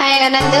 Hi அனந்து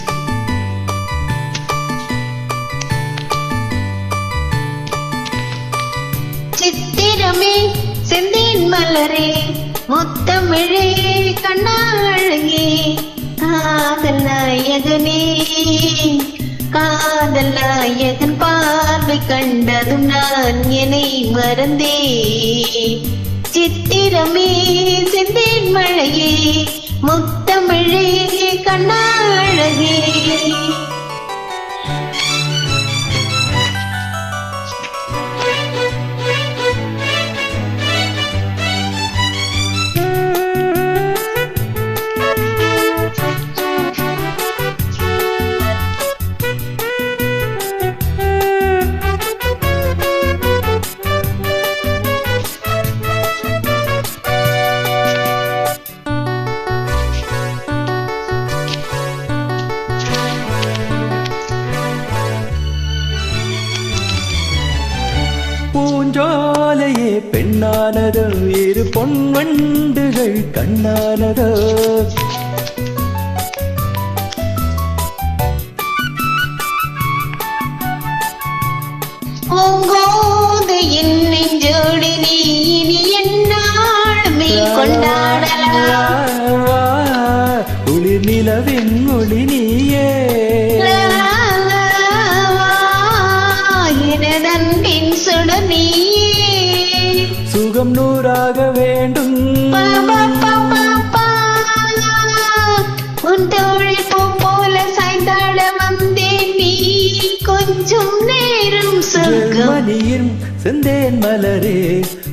நேரமே செந்தேன் மலரே முத்தமிழே கண்ணாழகே. காதல் நாயகனே காதல் நாயகன் பார்வை கண்டதும் நான் என்னை மறந்தே. சித்திரமே செந்தேன் மழையே முத்தமிழே கண்ணாழகே. பூஞ்சோலையே பெண்ணானதோ இரு பொன்வண்டுகள் கண்ணானதோ. நீ கொண்டாடலாம் குளிர் நிலவின் ஒளி நீயே சுகம் நூறாக வேண்டும். உன் தோழில் பூ போல சாய்ந்தாட வந்தேன் நீ. கொஞ்சம் நேரம் சொர்க்கம் ஜெர்மனியின் செந்தேன் மலரே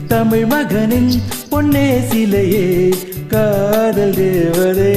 தமிழ் மகனின் பொன்னே சிலையே காதல் தேவதே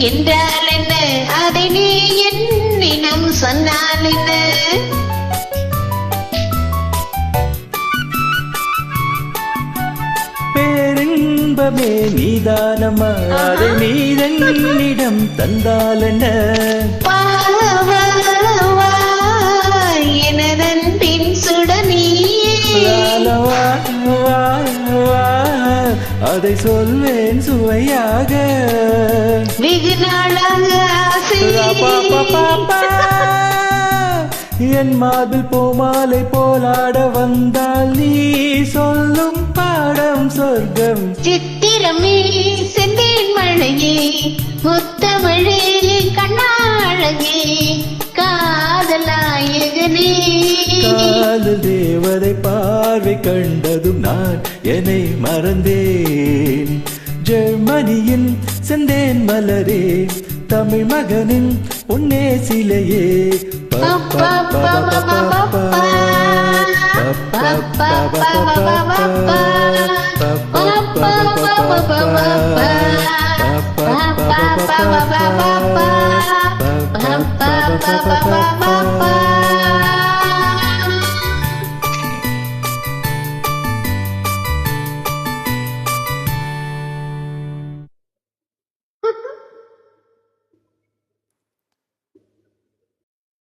என்றால் என்ன அதை நீ என்னிடம் சொன்னால் என்ன? பேரின்பமே நீதானம்மா. அதை நீதன்னிடம் தந்தால் என்ன? அதை சொல்வேன் சுவையாக. வெகு நாளாக. என் மார்பில் பூமாலை போலாட வந்தால் நீ சொல்லும் பாடம் சொர்க்கம். சித்திரமே செந்தேன் மழையே முத்தமிழே கண்ணாழகே காதலாயகனே காலில் தேவதை பார்வை கண்டதும் நான் என்னை மறந்தேன் ஜெர்மனியின் செந்தேன் மலரே தமிழ் மகனின் உன்னே சிலையே Ba